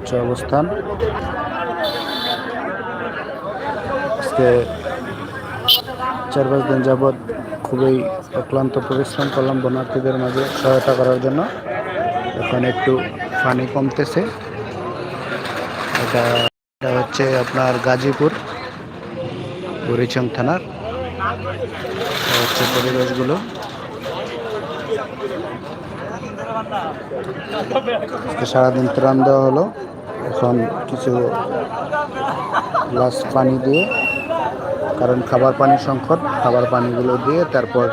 হচ্ছে অবস্থান। আজকে চার পাঁচ দিন যাবৎ খুবই অক্লান্ত পরিশ্রম করলাম বনার্থীদের মাঝে সহায়তা করার জন্য। এখন একটু পানি কমতেছে। এটা এটা হচ্ছে আপনার গাজীপুর, বুড়িচং থানার। হচ্ছে পরিবেশগুলো। সারাদিন ত্রাণ দেওয়া হলো। এখন কিছু গ্লাস পানি দিয়ে, কারণ খাবার পানির সংকট, খাবার পানিগুলো দিয়ে তারপর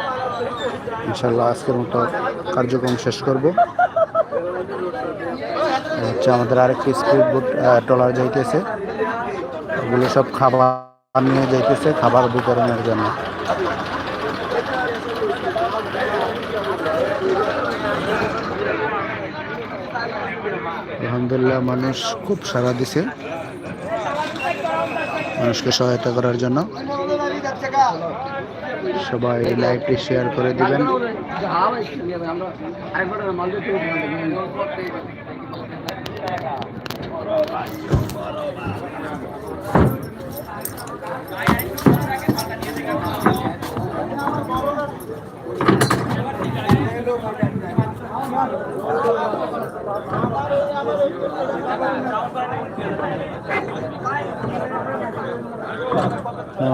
ইনশাল্লাহ আজকের মতো কার্যক্রম শেষ করব। হচ্ছে আমাদের আরেকটি স্পিড বোট ট্রলার যাইতেছে। এগুলো সব খাবার নিয়ে যাইতেছে, খাবার বিতরণের জন্য। আলহামদুলিল্লাহ মানুষ খুব সাড়া দিছে মানুষকে সহায়তা করার জন্য। সবাই লাইভটি শেয়ার করে দিবেন।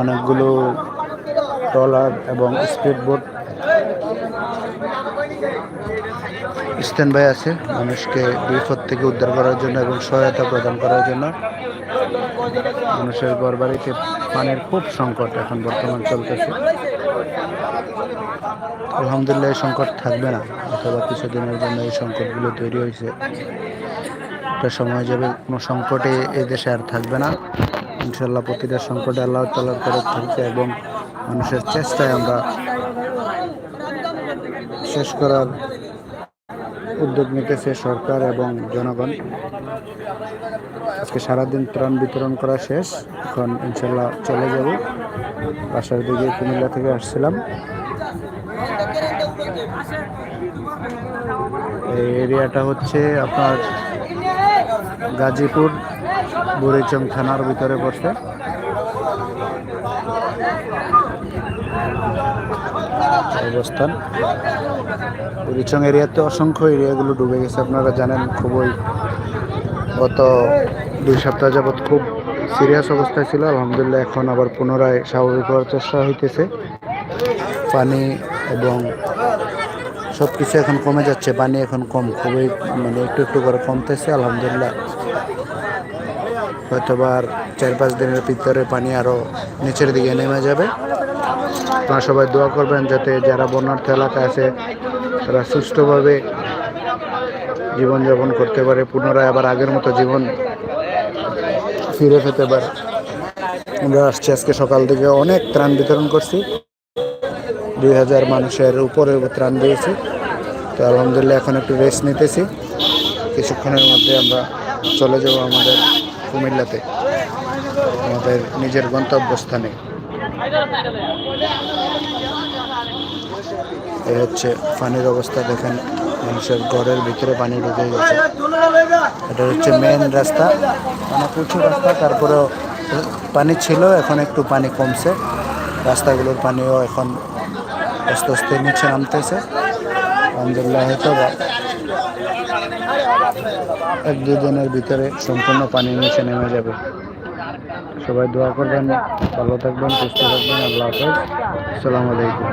অনেকগুলো ট্রলার এবং স্পিড বোট স্ট্যান্ড বাই আছে, মানুষকে বিপদ থেকে উদ্ধার করার জন্য এবং সহায়তা প্রদান করার জন্য। মানুষের ঘর বাড়িতে পানির খুব সংকট এখন বর্তমান চলতেছে। আলহামদুলিল্লাহ এই সংকট থাকবে না, অথবা কিছুদিনের জন্য এই সংকটগুলো তৈরি হয়েছে। একটা সময় যাবে, কোনো সংকটে এই দেশে আর থাকবে না। ইনশাল্লাহ প্রতিটা সংকটে আল্লাহ তালার তরফ থেকে এবং মানুষের চেষ্টায় আমরা শেষ করার উদ্যোগ নিতেছে সরকার এবং জনগণ। আজকে সারাদিন ত্রাণ বিতরণ করা শেষ, এখন ইনশাল্লাহ চলে যাব। বাসার দিকে কুমিল্লা থেকে আসছিলাম। এই এরিয়াটা হচ্ছে আপনার গাজীপুর, বুড়িচং থানার ভিতরে পড়ছে। অবস্থান। বুড়িচং এরিয়াতে অসংখ্য এরিয়াগুলো ডুবে গেছে, আপনারা জানেন, খুবই গত দুই সপ্তাহ যাবৎ খুব সিরিয়াস অবস্থায় ছিল। আলহামদুলিল্লাহ, এখন আবার পুনরায় স্বাভাবিক হওয়ার চেষ্টা হইতেছে। পানি এবং সব কিছু এখন কমে যাচ্ছে, পানি এখন কম, খুবই মানে একটু একটু করে কমতেছে, আলহামদুলিল্লাহ। হয়তো আর চার পাঁচ দিনের ভিতরে পানি আরও নিচের দিকে নেমে যাবে। আপনারা সবাই দোয়া করবেন যাতে যারা বন্যার্থ এলাকা আছে, তারা সুষ্ঠুভাবে জীবনযাপন করতে পারে, পুনরায় আবার আগের মতো জীবন ফিরে পেতে পারে। আমরা আসছি আজকে সকাল থেকে, অনেক ত্রাণ বিতরণ করছি। দুই হাজার মানুষের উপরে ত্রাণ দিয়েছি। তো আলহামদুলিল্লাহ এখন একটু রেস্ট নিতেছি। কিছুক্ষণের মধ্যে আমরা চলে যাব আমাদের কুমিল্লাতে, আমাদের নিজের গন্তব্যস্থানে। এই হচ্ছে পানির অবস্থা, দেখেন মানুষের ঘরের ভিতরে পানি ঢুকে গেছে। এটা হচ্ছে মেন রাস্তা অনেক উঁচু রাস্তা, তারপরেও পানি ছিল, এখন একটু পানি কমছে। রাস্তাগুলোর পানিও এখন আস্তে আস্তে নিচে নামতেছে। আলহামদুলিল্লাহ, হয়তো বা এক দুদিনের ভিতরে সম্পূর্ণ পানি নিচে নেমে যাবে। সবাই দোয়া করবেন, ভালো থাকবেন, সুস্থ থাকবেন, আল্লাহ হাফেজ। আসসালামু আলাইকুম।